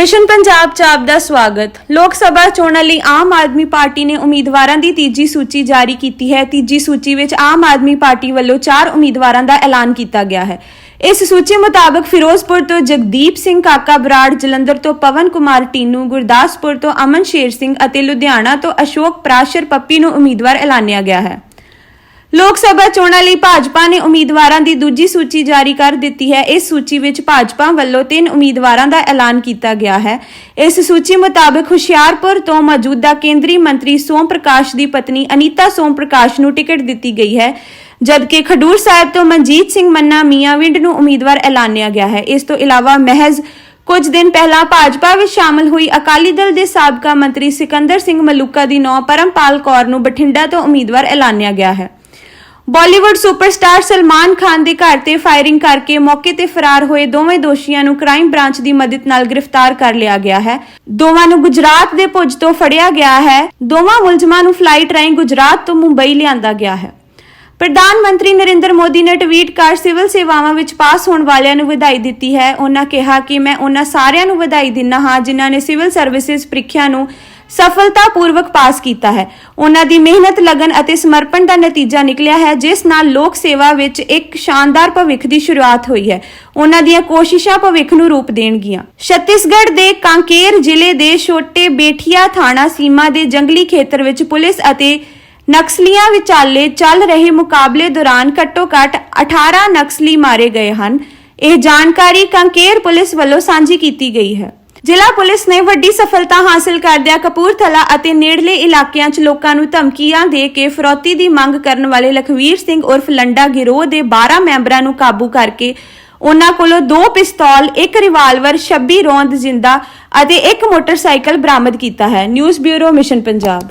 Mission Punjab ਚ ਆਪ ਦਾ ਸਵਾਗਤ। ਲੋਕ ਸਭਾ ਚੋਣਾਂ ਲਈ ਆਮ ਆਦਮੀ ਪਾਰਟੀ ਨੇ ਉਮੀਦਵਾਰਾਂ ਦੀ ਤੀਜੀ ਸੂਚੀ ਜਾਰੀ ਕੀਤੀ ਹੈ। ਤੀਜੀ ਸੂਚੀ ਵਿੱਚ ਆਮ ਆਦਮੀ ਪਾਰਟੀ ਵੱਲੋਂ 4 ਉਮੀਦਵਾਰਾਂ ਦਾ ਐਲਾਨ ਕੀਤਾ ਗਿਆ ਹੈ। ਇਸ ਸੂਚੀ ਮੁਤਾਬਕ ਫਿਰੋਜ਼ਪੁਰ ਤੋਂ ਜਗਦੀਪ ਸਿੰਘ ਕਾਕਾ, ਬਰਾੜ, ਜਲੰਧਰ ਤੋਂ ਪਵਨ ਕੁਮਾਰ ਟੀਨੂ, ਗੁਰਦਾਸਪੁਰ ਤੋਂ ਅਮਨ ਸ਼ੇਰ ਸਿੰਘ ਅਤੇ ਲੁਧਿਆਣਾ ਤੋਂ ਅਸ਼ੋਕ ਪ੍ਰਾਸ਼ਰ ਪੱਪੀ ਨੂੰ ਉਮੀਦਵਾਰ ਐਲਾਨਿਆ ਗਿਆ ਹੈ। ਲੋਕ ਸਭਾ ਚੋਣਾਂ ਲਈ ਭਾਜਪਾ ਨੇ ਉਮੀਦਵਾਰਾਂ ਦੀ ਦੂਜੀ ਸੂਚੀ ਜਾਰੀ ਕਰ ਦਿੱਤੀ ਹੈ। ਇਸ ਸੂਚੀ ਵਿੱਚ ਭਾਜਪਾ ਵੱਲੋਂ ਤਿੰਨ ਉਮੀਦਵਾਰਾਂ ਦਾ ਐਲਾਨ ਕੀਤਾ ਗਿਆ ਹੈ। ਇਸ ਸੂਚੀ ਮੁਤਾਬਕ ਹੁਸ਼ਿਆਰਪੁਰ ਤੋਂ ਮੌਜੂਦਾ ਕੇਂਦਰੀ ਮੰਤਰੀ ਸੋਮ ਪ੍ਰਕਾਸ਼ ਦੀ ਪਤਨੀ ਅਨੀਤਾ ਸੋਮ ਪ੍ਰਕਾਸ਼ ਨੂੰ ਟਿਕਟ ਦਿੱਤੀ ਗਈ ਹੈ। ਜਦਕਿ ਖਡੂਰ ਸਾਹਿਬ ਤੋਂ ਮਨਜੀਤ ਸਿੰਘ ਮੰਨਾ ਮੀਆਂਵਿੰਡ ਨੂੰ ਉਮੀਦਵਾਰ ਐਲਾਨਿਆ ਗਿਆ ਹੈ। ਇਸ ਤੋਂ ਇਲਾਵਾ ਮਹਿਜ਼ ਕੁਝ ਦਿਨ ਪਹਿਲਾਂ ਭਾਜਪਾ ਵਿੱਚ ਸ਼ਾਮਲ ਹੋਈ ਅਕਾਲੀ ਦਲ ਦੇ ਸਾਬਕਾ ਮੰਤਰੀ ਸਿਕੰਦਰ ਸਿੰਘ ਮਲੂਕਾ ਦੀ ਨੌ ਪਰਮਪਾਲ ਕੌਰ ਨੂੰ ਬਠਿੰਡਾ ਤੋਂ ਉਮੀਦਵਾਰ ਐਲਾਨਿਆ ਗਿਆ ਹੈ। ਬਾਲੀਵੁੱਡ ਸੁਪਰਸਟਾਰ ਸਲਮਾਨ ਖਾਨ ਦੇ ਘਰ ਤੇ ਫਾਇਰਿੰਗ ਕਰਕੇ ਮੌਕੇ ਤੇ ਫਰਾਰ ਹੋਏ ਦੋਵੇਂ ਦੋਸ਼ੀਆਂ ਨੂੰ ਕ੍ਰਾਈਮ ਬ੍ਰਾਂਚ ਦੀ ਮਦਦ ਨਾਲ ਗ੍ਰਿਫਤਾਰ ਕਰ ਲਿਆ ਗਿਆ ਹੈ। ਦੋਵਾਂ ਨੂੰ ਗੁਜਰਾਤ ਦੇ ਭੁਜ ਤੋਂ ਫੜਿਆ ਗਿਆ ਹੈ। ਦੋਵਾਂ ਮੁਲਜ਼ਮਾਂ ਨੂੰ ਫਲਾਈਟ ਰਾਹੀਂ ਗੁਜਰਾਤ ਤੋਂ ਮੁੰਬਈ ਲਿਆਂਦਾ ਗਿਆ ਹੈ। ਪ੍ਰਧਾਨ ਮੰਤਰੀ ਨਰਿੰਦਰ ਮੋਦੀ ਨੇ ਟਵੀਟ ਕਰ ਸਿਵਲ ਸੇਵਾਵਾਂ ਵਿੱਚ ਪਾਸ ਹੋਣ ਵਾਲਿਆਂ ਨੂੰ ਵਧਾਈ ਦਿੱਤੀ ਹੈ। ਉਹਨਾਂ ਕਿਹਾ ਕਿ ਮੈਂ ਉਹਨਾਂ ਸਾਰਿਆਂ ਨੂੰ ਵਧਾਈ ਦਿੰਦਾ ਹਾਂ ਜਿਨ੍ਹਾਂ ਨੇ ਸਿਵਲ ਸਰਵਿਸਿਜ਼ ਪ੍ਰੀਖਿਆ ਨੂੰ ਸਫਲਤਾਪੂਰਵਕ ਪਾਸ ਕੀਤਾ ਹੈ। ਉਹਨਾਂ ਦੀ ਮਿਹਨਤ, ਲਗਨ ਅਤੇ ਸਮਰਪਣ ਦਾ ਨਤੀਜਾ ਨਿਕਲਿਆ ਹੈ, ਜਿਸ ਨਾਲ ਲੋਕ ਸੇਵਾ ਵਿੱਚ ਇੱਕ ਸ਼ਾਨਦਾਰ ਭਵਿੱਖ ਦੀ ਸ਼ੁਰੂਆਤ ਹੋਈ ਹੈ। ਉਹਨਾਂ ਦੀਆਂ ਕੋਸ਼ਿਸ਼ਾਂ ਭਵਿੱਖ ਨੂੰ ਰੂਪ ਦੇਣਗੀਆਂ। ਛੱਤੀਸਗੜ੍ਹ ਦੇ ਕਾਂਕੇਰ ਜ਼ਿਲ੍ਹੇ ਦੇ ਛੋਟੇ ਬੇਠੀਆ ਥਾਣਾ ਸੀਮਾ ਦੇ ਜੰਗਲੀ ਖੇਤਰ ਵਿੱਚ ਪੁਲਿਸ ਅਤੇ ਨਕਸਲੀਆਂ ਵਿਚਾਲੇ ਚੱਲ ਰਹੇ ਮੁਕਾਬਲੇ ਦੌਰਾਨ ਘੱਟੋ-ਘੱਟ 18 ਨਕਸਲੀ ਮਾਰੇ ਗਏ ਹਨ। ਇਹ ਜਾਣਕਾਰੀ ਕੰਕੇਰ ਪੁਲਿਸ ਵੱਲੋਂ ਸਾਂਝੀ ਕੀਤੀ ਗਈ ਹੈ। ਜ਼ਿਲ੍ਹਾ ਪੁਲਿਸ ਨੇ ਵੱਡੀ ਸਫਲਤਾ ਹਾਸਲ ਕਰਦਿਆਂ ਕਪੂਰਥਲਾ ਅਤੇ ਨੇੜਲੇ ਇਲਾਕਿਆਂ 'ਚ ਲੋਕਾਂ ਨੂੰ ਧਮਕੀਆਂ ਦੇ ਕੇ ਫਰੋਤੀ ਦੀ ਮੰਗ ਕਰਨ ਵਾਲੇ ਲਖਵੀਰ ਸਿੰਘ ਉਰਫ ਲੰਡਾ ਗਿਰੋਹ ਦੇ 12 ਮੈਂਬਰਾਂ ਨੂੰ ਕਾਬੂ ਕਰਕੇ ਉਹਨਾਂ ਕੋਲੋਂ ਦੋ ਪਿਸਤੌਲ, ਇੱਕ ਰਿਵਾਲਵਰ, 26 ਰੌਂਦ ਜ਼ਿੰਦਾ ਅਤੇ ਇੱਕ ਮੋਟਰਸਾਈਕਲ ਬਰਾਮਦ ਕੀਤਾ ਹੈ। News bureau mission Punjab.